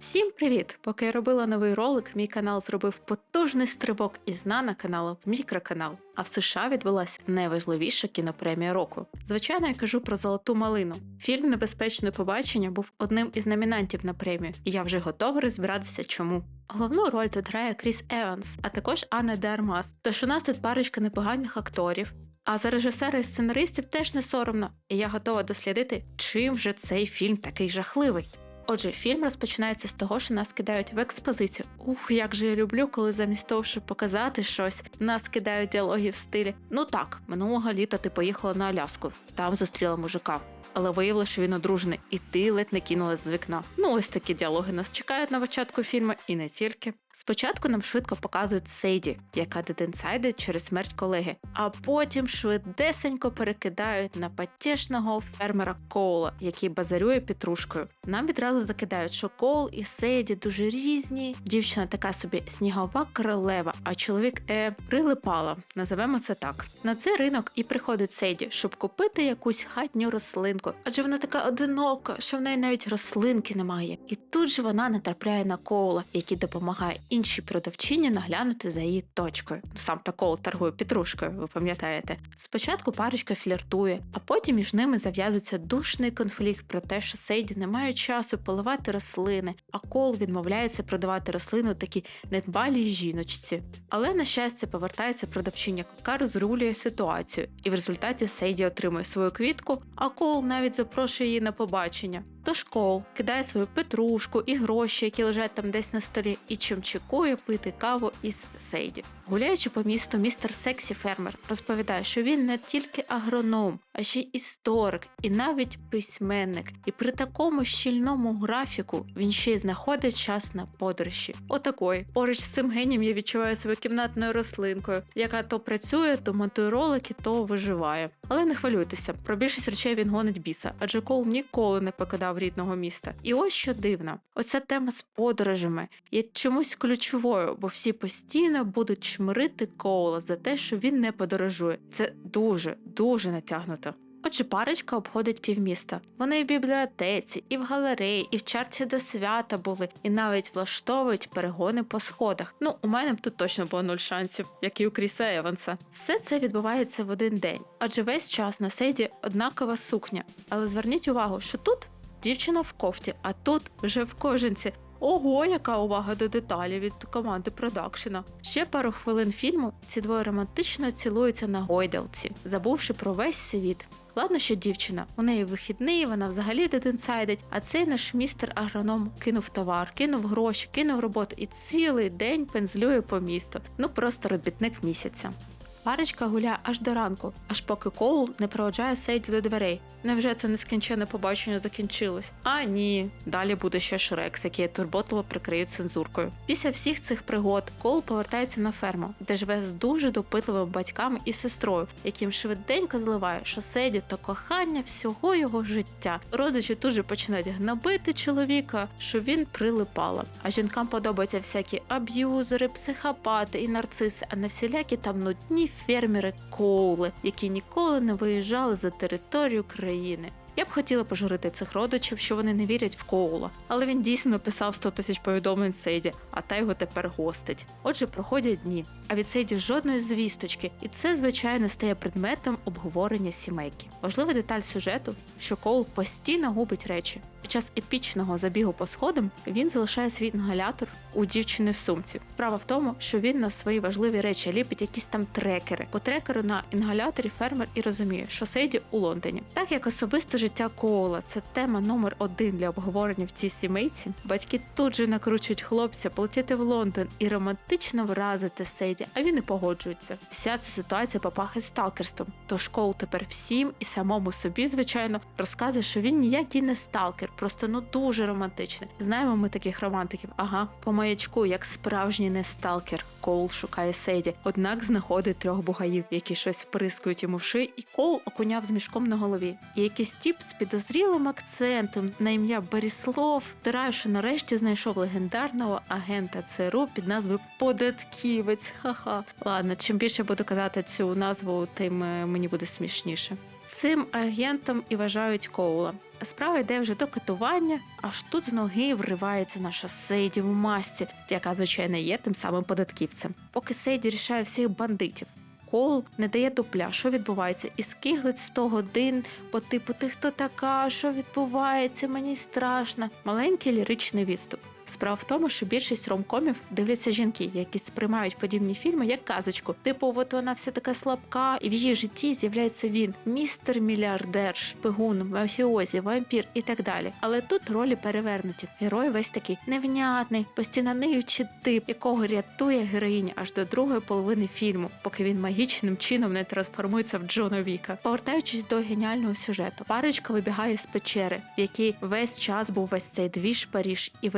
Всім привіт! Поки я робила новий ролик, мій канал зробив потужний стрибок із нано каналу в мікроканал. А в США відбулася найважливіша кінопремія року. Звичайно, я кажу про золоту малину. Фільм Небезпечне побачення був одним із номінантів на премію, і я вже готова розбиратися, чому. Головну роль тут грає Кріс Еванс, а також Анна де. Тож у нас тут парочка непоганих акторів. А за режисера і сценаристів теж не соромно, і я готова дослідити, чим же цей фільм такий жахливий. Отже, фільм розпочинається з того, що нас кидають в експозицію. Ух, як же я люблю, коли замість того, щоб показати щось, нас кидають діалоги в стилі. Ну так, минулого літа ти поїхала на Аляску, там зустріла мужика. Але виявилося, що він одружений, і ти ледь не кинулась з вікна. Ну, ось такі діалоги нас чекають на початку фільму, і не тільки. Спочатку нам швидко показують Сейді, яка дединсайдить через смерть колеги, а потім швидесенько перекидають на потішного фермера Коула, який базарює петрушкою. Нам відразу закидають, що Коул і Сейді дуже різні. Дівчина така собі снігова королева, а чоловік е прилипала. Називемо це так. На цей ринок і приходить Сейді, щоб купити якусь хатню рослинку, адже вона така одинока, що в неї навіть рослинки немає. І тут же вона натрапляє на Коула, який допомагає іншій продавчині наглянути за її точкою. Ну, Сам та Коул торгує петрушкою, ви пам'ятаєте. Спочатку парочка фліртує, а потім між ними зав'язується душний конфлікт про те, що Сейді не має часу поливати рослини, а Коул відмовляється продавати рослину такій недбалій жіночці. Але на щастя повертається продавчиня, яка розрулює ситуацію, і в результаті Сейді отримує свою квітку, а Коул навіть запрошує її на побачення. Тож Коул кидає свою петрушку і гроші, які лежать там десь на столі, і чим чекує пити каву із Сейді. Гуляючи по місту, містер Сексі Фермер розповідає, що він не тільки агроном, а ще й історик і навіть письменник. І при такому щільному графіку він ще й знаходить час на подорожі. Отакої. Поруч з цим генієм я відчуваю себе кімнатною рослинкою, яка то працює, то монтує ролики, то виживає. Але не хвилюйтеся, про більшість речей він гонить біса, адже Кол ніколи не покидав рідного міста. І ось що дивно, оця тема з подорожами є чомусь ключовою, бо всі постійно будуть чмирити Коула за те, що він не подорожує. Це дуже, дуже натягнуто. Отже, парочка обходить півміста. Вони і в бібліотеці, і в галереї, і в чарці до свята були, і навіть влаштовують перегони по сходах. Ну, у мене б тут точно було нуль шансів, як і у Кріса Еванса. Все це відбувається в один день, адже весь час на сейді однакова сукня. Але зверніть увагу, що тут дівчина в кофті, а тут вже в кожанці. Ого, яка увага до деталей від команди продакшена. Ще пару хвилин фільму ці двоє романтично цілуються на гойдалці, забувши про весь світ. Ладно, що дівчина, у неї вихідний, вона взагалі дединсайдить, а цей наш містер агроном кинув товар, кинув гроші, кинув роботу і цілий день пензлює по місту. Ну просто робітник місяця. Парочка гуляє аж до ранку, аж поки Коул не проводжає Сейді до дверей. Невже це нескінченне побачення закінчилось? А ні, далі буде ще Шрекс, який турботливо прикриють цензуркою. Після всіх цих пригод Коул повертається на ферму, де живе з дуже допитливими батьками і сестрою, яким швиденько зливає, що Сейді то кохання всього його життя. Родичі тут же починають гнобити чоловіка, що він прилипала. А жінкам подобаються всякі аб'юзери, психопати і нарциси, а не всілякі там нудні фермери Коули, які ніколи не виїжджали за територію країни. Я б хотіла пожурити цих родичів, що вони не вірять в Коула, але він дійсно написав 100 тисяч повідомлень Сейді, а та його тепер гостить. Отже, проходять дні, а від Сейді жодної звісточки, і це, звичайно, стає предметом обговорення сімейки. Важлива деталь сюжету, що Коул постійно губить речі. Під час епічного забігу по сходам він залишає свій інгалятор у дівчини в сумці. Справа в тому, що він на свої важливі речі ліпить якісь там трекери. По трекеру на інгаляторі фермер і розуміє, що Сейді у Лондоні. Так як особисте життя Коула це тема номер один для обговорення в цій сімейці. Батьки тут же накручують хлопця полетіти в Лондон і романтично вразити Сейді, а він і погоджується. Вся ця ситуація попахає сталкерством. Тож Коул тепер всім і самому собі, звичайно, розказує, що він ніякий не сталкер, просто ну дуже романтичний. Знаємо ми таких романтиків. Ага, по маячку, як справжній не сталкер. Коул шукає Сейді, однак знаходить трьох бугаїв, які щось вприскують йому в шиї, і Коул окуняв з мішком на голові. І якийсь тіп з підозрілим акцентом на ім'я Боріслов, втирає, що нарешті знайшов легендарного агента ЦРУ під назвою Податківець. Ха-ха. Ладно, чим більше буду казати цю назву, тим е, мені буде смішніше. Цим агентом і вважають Коула. Справа йде вже до катування, аж тут з ноги вривається наша Сейді в масці, яка, звичайно, є тим самим податківцем. Поки Сейді рішає всіх бандитів. Коул не дає дупля, що відбувається, і скиглить 100 годин по типу ти хто така, що відбувається, мені страшно. Маленький ліричний відступ. Справа в тому, що більшість ромкомів дивляться жінки, які сприймають подібні фільми як казочку. Типу, от вона вся така слабка, і в її житті з'являється він, містер мільярдер, шпигун, мафіозі, вампір і так далі. Але тут ролі перевернуті. Герой весь такий невнятний, постійно ниючий тип, якого рятує героїня аж до другої половини фільму, поки він магічним чином не трансформується в Джона Віка. Повертаючись до геніального сюжету, парочка вибігає з печери, в якій весь час був весь цей двіж Паріж, і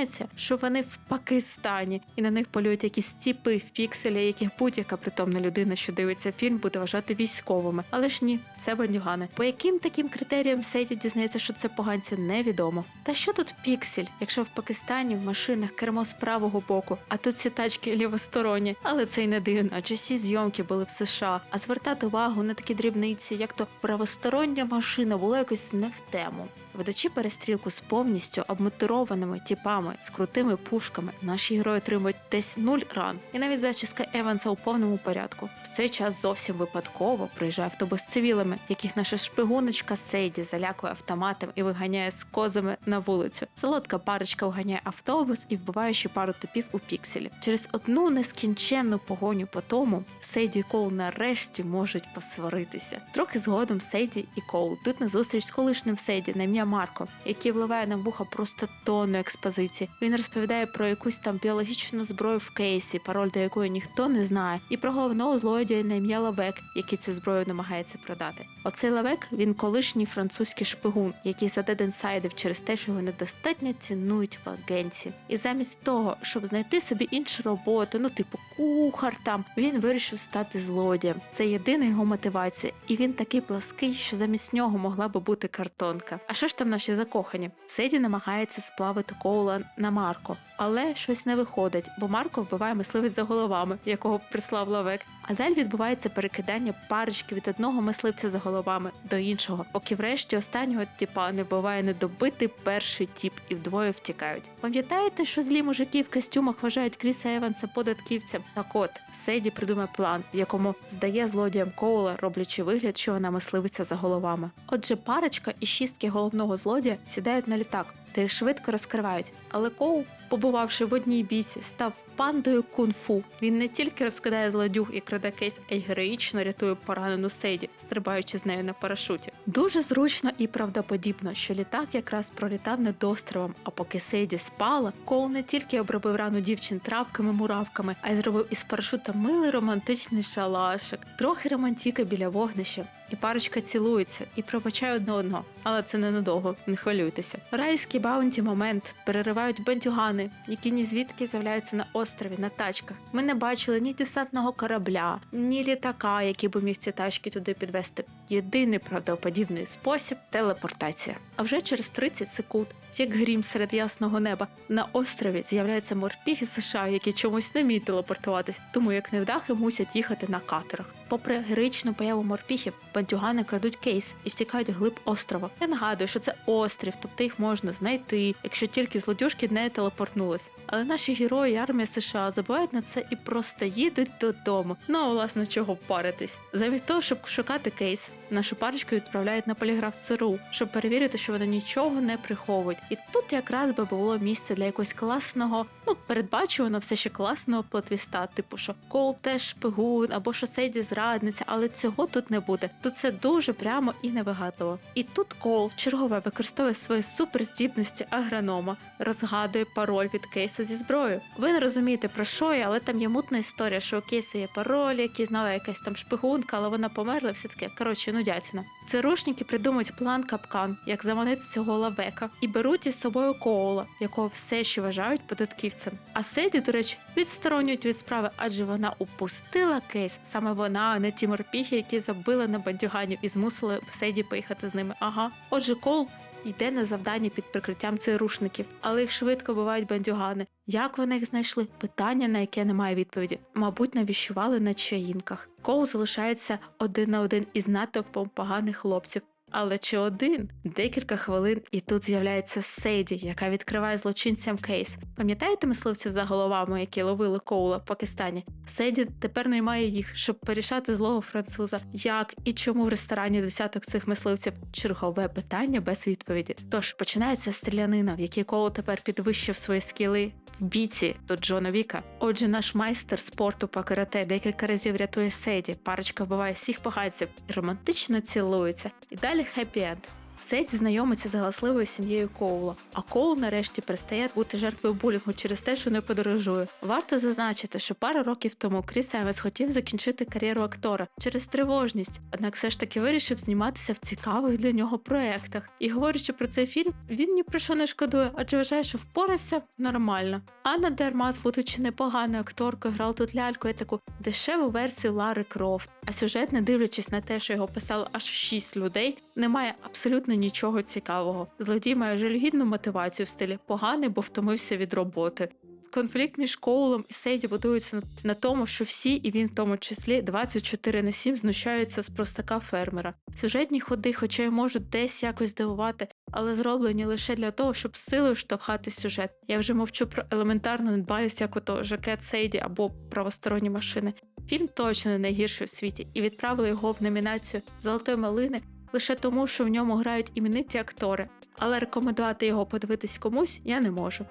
виясняється, що вони в Пакистані, і на них полюють якісь тіпи в пікселі, яких будь-яка притомна людина, що дивиться фільм, буде вважати військовими. Але ж ні, це бандюгани. По яким таким критеріям Сейді дізнається, що це поганці, невідомо. Та що тут піксель, якщо в Пакистані в машинах кермо з правого боку, а тут всі тачки лівосторонні, але це й не дивно, адже всі зйомки були в США. А звертати увагу на такі дрібниці, як то правостороння машина, було якось не в тему. Ведучи перестрілку з повністю обмоторованими тіпами з крутими пушками, наші герої отримують десь нуль ран, і навіть зачіска Еванса у повному порядку. В цей час зовсім випадково приїжджає автобус з цивілами, яких наша шпигуночка Сейді залякує автоматом і виганяє з козами на вулицю. Солодка парочка вганяє автобус і вбиває ще пару типів у пікселі. Через одну нескінченну погоню по тому Сейді і Кол нарешті можуть посваритися. Трохи згодом Сейді і Кол тут на зустріч з колишнім Сейді на ім'я Марко, який вливає на вуха просто тонну експозиції. Він розповідає про якусь там біологічну зброю в кейсі, пароль до якої ніхто не знає, і про головного злодія на ім'я Лавек, який цю зброю намагається продати. Оцей Лавек він колишній французький шпигун, який задеденсайдив через те, що його недостатньо цінують в агенції. І замість того, щоб знайти собі іншу роботу, ну типу кухар там, він вирішив стати злодієм. Це єдина його мотивація, і він такий плаский, що замість нього могла би бути картонка. А що ж там наші закохані? Седі намагається сплавити Коула на Марко, але щось не виходить, бо Марко вбиває мисливець за головами, якого прислав лавек. А далі відбувається перекидання парочки від одного мисливця за головами до іншого, поки врешті останнього тіпа не вбиває недобитий перший тіп і вдвоє втікають. Пам'ятаєте, що злі мужики в костюмах вважають Кріса Еванса податківцем? Так от Седі придумає план, в якому здає злодіям Коула, роблячи вигляд, що вона мисливиця за головами. Отже, парочка і шістки головного злодія сідають на літак. Та їх швидко розкривають. Але Коул, побувавши в одній бійці, став пандою кунг-фу. Він не тільки розкидає злодюг і краде кейс, а й героїчно рятує поранену Сейді, стрибаючи з нею на парашуті. Дуже зручно і правдоподібно, що літак якраз пролітав над островом. А поки Сейді спала, Коул не тільки обробив рану дівчин травками, муравками, а й зробив із парашута милий романтичний шалашик, трохи романтіка біля вогнища. І парочка цілується і пробачає одне одного, але це ненадовго, не хвилюйтеся. Райський баунті момент переривають бандюгани, які ні звідки з'являються на острові на тачках. Ми не бачили ні десантного корабля, ні літака, який би міг ці тачки туди підвести. Єдиний правдоподібний спосіб телепортація. А вже через 30 секунд, як грім серед ясного неба, на острові з'являються морпіги США, які чомусь не вміють телепортуватись, тому як невдахи мусять їхати на катерах. Попри героїчну появу морпіхів, бандюгани крадуть кейс і втікають глиб острова. Я нагадую, що це острів, тобто їх можна знайти, якщо тільки злодюжки не телепортнулись. Але наші герої армія США забувають на це і просто їдуть додому. Ну а власне чого паритись? Замість того, щоб шукати кейс, нашу парочку відправляють на поліграф ЦРУ, щоб перевірити, що вони нічого не приховують. І тут якраз би було місце для якогось класного, ну передбачувано все ще класного плотвіста, типу що Кол теж шпигун або що Сейді зрадниця, але цього тут не буде. Тут це дуже прямо і невигадливо. І тут Кол чергове використовує свої суперздібності агронома, розгадує пароль від кейсу зі зброєю. Ви не розумієте про що я, але там є мутна історія, що у кейсі є пароль, який знала якась там шпигунка, але вона померла. Все таке. Коротше, нудятіна. Цирушники придумують план капкан, як заманити цього лавека, і беруть із собою Коула, якого все ще вважають податківцем. А Седі, до речі, відсторонюють від справи, адже вона упустила кейс. Саме вона, а не ті морпіхи, які забили на бандюганів і змусили Седі поїхати з ними. Ага. Отже, Коул йде на завдання під прикриттям цирушників, але їх швидко бувають бандюгани. Як вони їх знайшли? Питання, на яке немає відповіді. Мабуть, навіщували на чаїнках. Коул залишається один на один із натовпом поганих хлопців. Але чи один? Декілька хвилин, і тут з'являється Сейді, яка відкриває злочинцям кейс. Пам'ятаєте мисливців за головами, які ловили Коула в Пакистані? Сейді тепер наймає їх, щоб порішати злого француза. Як і чому в ресторані десяток цих мисливців? Чергове питання без відповіді. Тож починається стрілянина, в якій Коул тепер підвищив свої скіли в бійці до Джона Віка. Отже, наш майстер спорту по карате декілька разів рятує Сейді, парочка вбиває всіх поганців і романтично цілується. І далі хеппі-енд. Сейді знайомиться з галасливою сім'єю Коула, а Коул нарешті перестає бути жертвою булінгу через те, що не подорожує. Варто зазначити, що пару років тому Кріс Еванс хотів закінчити кар'єру актора через тривожність, однак все ж таки вирішив зніматися в цікавих для нього проєктах. І говорячи про цей фільм, він ні про що не шкодує, адже вважає, що впорався нормально. Анна Дермас, будучи непоганою акторкою, грала тут лялькою таку дешеву версію Лари Крофт. А сюжет, не дивлячись на те, що його писало аж шість людей, не має абсолютно нічого цікавого. Злодій має жалюгідну мотивацію в стилі поганий, бо втомився від роботи. Конфлікт між Коулом і Сейді будується на, на тому, що всі, і він в тому числі, 24 на 7 знущаються з простака фермера. Сюжетні ходи, хоча й можуть десь якось здивувати, але зроблені лише для того, щоб силою штовхати сюжет. Я вже мовчу про елементарну недбалість, як ото жакет Сейді або правосторонні машини. Фільм точно не найгірший у світі, і відправили його в номінацію Золотої малини лише тому, що в ньому грають імениті актори, але рекомендувати його подивитись комусь я не можу.